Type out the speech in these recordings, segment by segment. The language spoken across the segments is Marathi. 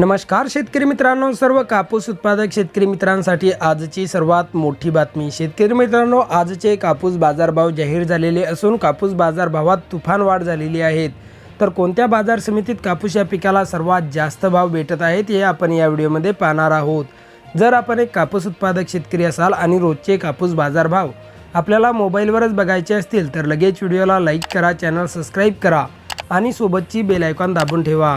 नमस्कार शेतकरी मित्रांनो सर्व कापूस उत्पादक शेतकरी मित्रांसाठी आजची सर्वात मोठी बातमी. शेतकरी मित्रांनो आजचे कापूस बाजारभाव जाहीर झालेले असून कापूस बाजारभावात तुफान वाढ झालेली आहेत तर कोणत्या बाजार समितीत कापूस या पिकाला सर्वात जास्त भाव भेटत आहेत हे आपण या व्हिडिओमध्ये पाहणार आहोत. जर आपण एक कापूस उत्पादक शेतकरी असाल आणि रोजचे कापूस बाजारभाव आपल्याला मोबाईलवरच बघायचे असतील तर लगेच व्हिडिओला लाईक करा चॅनल सबस्क्राईब करा आणि सोबतची बेल आयकॉन दाबून ठेवा.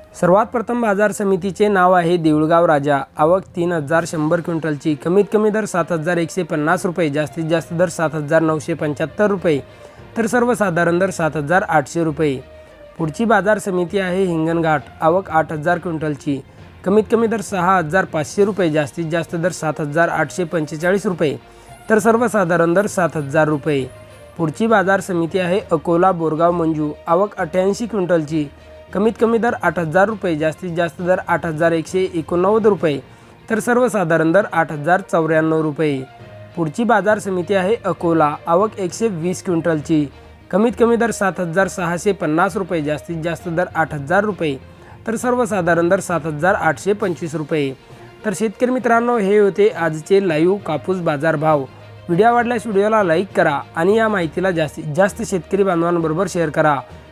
सर्वात प्रथम बाजार समितीचे नाव आहे देऊळगाव राजा. आवक तीन हजार शंभर क्विंटलची. कमीत कमी दर सात हजार एकशे पन्नास रुपये जास्तीत जास्त दर सात हजार नऊशे पंच्याहत्तर रुपये तर सर्वसाधारण दर सात हजार आठशे रुपये. पुढची बाजार समिती आहे हिंगणघाट. आवक आठ हजार क्विंटलची. कमीत कमी दर सहा हजार पाचशे रुपये जास्तीत जास्त दर सात हजार आठशे पंचेचाळीस रुपये तर सर्वसाधारण दर सात हजार रुपये. पुढची बाजार समिती आहे अकोला बोरगाव मंजू. आवक अठ्ठ्याऐंशी क्विंटलची. कमीत कमी दर आठ हजार रुपये जास्तीत जास्त दर आठ हजार एकशे एकोणनव्वद रुपये तर सर्वसाधारण दर आठ हजार चौऱ्याण्णव रुपये. पुढची बाजार समिती आहे अकोला आवक एकशे वीस क्विंटलची. कमीत कमी दर सात हजार सहाशे पन्नास रुपये जास्तीत जास्त दर आठ हजार रुपये तर सर्वसाधारण दर सात हजार आठशे पंचवीस रुपये. तर शेतकरी मित्रांनो हे होते आजचे लाईव्ह कापूस बाजार भाव व्हिडिओ आवडल्यास व्हिडिओला लाईक करा आणि या माहितीला जास्तीत जास्त शेतकरी बांधवांबरोबर शेअर करा.